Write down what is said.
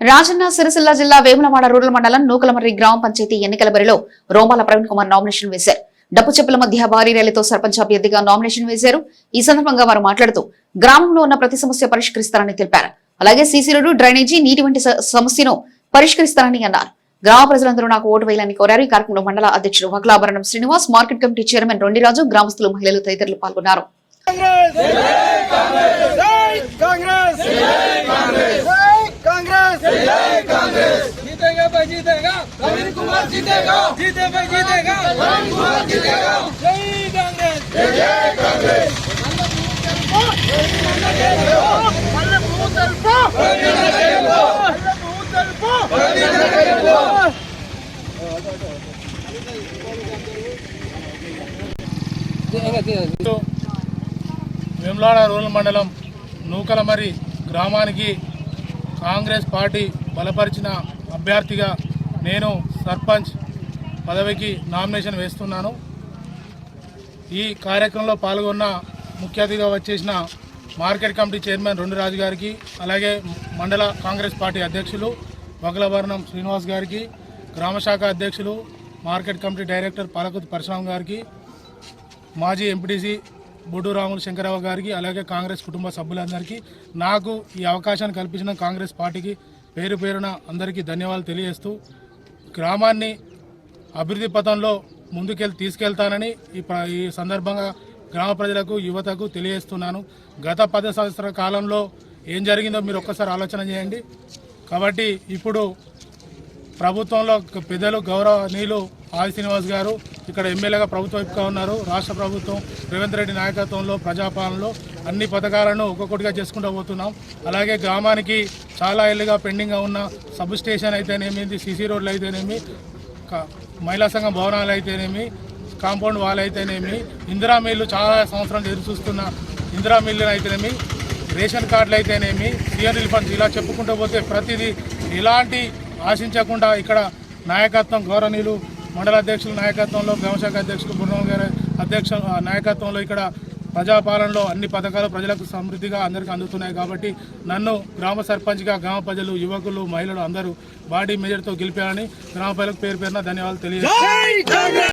రాజన్న సిరిసిల్ల జిల్లా వేములవాడ రూరల్ మండలం నూకలమర్రి గ్రామ పంచాయతీ ఎన్నికల బరిలో రోమాల ప్రవీణ్ కుమార్ నామినేషన్ వేశారు. డప్పు చెప్పుల మధ్య భారీ ర్యాలీతో సర్పంచ్ అభ్యర్థిగా నామినేషన్ వేశారు. ఈ సందర్భంగా వారు మాట్లాడుతూ గ్రామంలో ఉన్న ప్రతి సమస్య పరిష్కరిస్తారని తెలిపారు. అలాగే సీసీ రోడ్డు డ్రైనేజీ నీటి వంటి సమస్యను పరిష్కరిస్తారని అన్నారు. గ్రామ ప్రజలందరూ నాకు ఓటు వేయాలని కోరారు. ఈ కార్యక్రమంలో మండల అధ్యక్షుడు Vakalabharanam Srinivas market committee chairman Rondiraju గ్రామస్తులు మహిళలు తదితరులు పాల్గొన్నారు. प्रवीण कुमार जीतेगा जीते भाई जीतेगा प्रवीण कुमार जीतेगा जय कांग्रेस जय कांग्रेस మల్లె పువ్వు తెలుపు మల్లె పువ్వు తెలుపు వేములాడ రూరల్ మండలం నూకలమరి గ్రామానికి కాంగ్రెస్ పార్టీ బలపరిచిన అభ్యర్థిగా నేను సర్పంచ్ పదవికి నామినేషన్ వేస్తున్నాను. ఈ కార్యక్రమంలో పాల్గొన్న ముఖ్య అతిథిగా వచ్చేసిన మార్కెట్ కమిటీ చైర్మన్ రెండు రాజు గారికి అలాగే మండల కాంగ్రెస్ పార్టీ అధ్యక్షులు వగలభరణం శ్రీనివాస్ గారికి గ్రామశాఖ అధ్యక్షులు market committee director Palakuthi Parashuram గారికి మాజీ ఎంపీటీసీ బొడ్డు రాములు శంకరరావు గారికి అలాగే కాంగ్రెస్ కుటుంబ సభ్యులందరికీ నాకు ఈ అవకాశాన్ని కల్పించిన కాంగ్రెస్ పార్టీకి పేరు పేరున అందరికీ ధన్యవాదాలు తెలియజేస్తూ గ్రామాన్ని అభివృద్ధి పథంలో ముందుకెళ్ళి తీసుకెళ్తానని ఈ ఈ సందర్భంగా గ్రామ ప్రజలకు యువతకు తెలియజేస్తున్నాను. గత పది సంవత్సరాల కాలంలో ఏం జరిగిందో మీరు ఒక్కసారి ఆలోచన చేయండి. కాబట్టి ఇప్పుడు ప్రభుత్వంలో పెద్దలు గౌరవనీయులు ఆది శ్రీనివాస్ గారు ఇక్కడ ఎమ్మెల్యేగా ప్రభుత్వ వైపుగా ఉన్నారు. రాష్ట్ర ప్రభుత్వం రేవంత్ రెడ్డి నాయకత్వంలో ప్రజాపాలనలో అన్ని పథకాలను ఒక్కొక్కటిగా చేసుకుంటూ పోతున్నాం. అలాగే గ్రామానికి చాలా ఏళ్ళుగా పెండింగ్గా ఉన్న సబ్ స్టేషన్ అయితేనేమి సీసీ రోడ్లు అయితేనేమి మహిళా సంఘం భవనాలు అయితేనేమి కాంపౌండ్ వాల్ అయితేనేమి ఇందిరా మిల్లు చాలా సంవత్సరాలు ఎదురు చూస్తున్న ఇందిరా మిల్లు అయితేనేమి రేషన్ కార్డులు అయితేనేమి సీఎం ఫండ్స్ ఇలా చెప్పుకుంటూ పోతే ప్రతిదీ ఎలాంటి ఆశించకుండా ఇక్కడ నాయకత్వం గౌరవనీయులు మండల అధ్యక్షుల నాయకత్వంలో గ్రామశాఖ అధ్యక్షులు బృందం గారి అధ్యక్ష నాయకత్వంలో ఇక్కడ ప్రజాపాలనలో అన్ని పథకాలు ప్రజలకు సమృద్ధిగా అందరికీ అందుతున్నాయి కాబట్టి నన్ను గ్రామ సర్పంచ్గా గ్రామ ప్రజలు యువకులు మహిళలు అందరూ బాడీ మెజర్తో గెలిపారని గ్రామ ప్రజలకు పేరు పేరున ధన్యవాదాలు తెలియజేస్తాను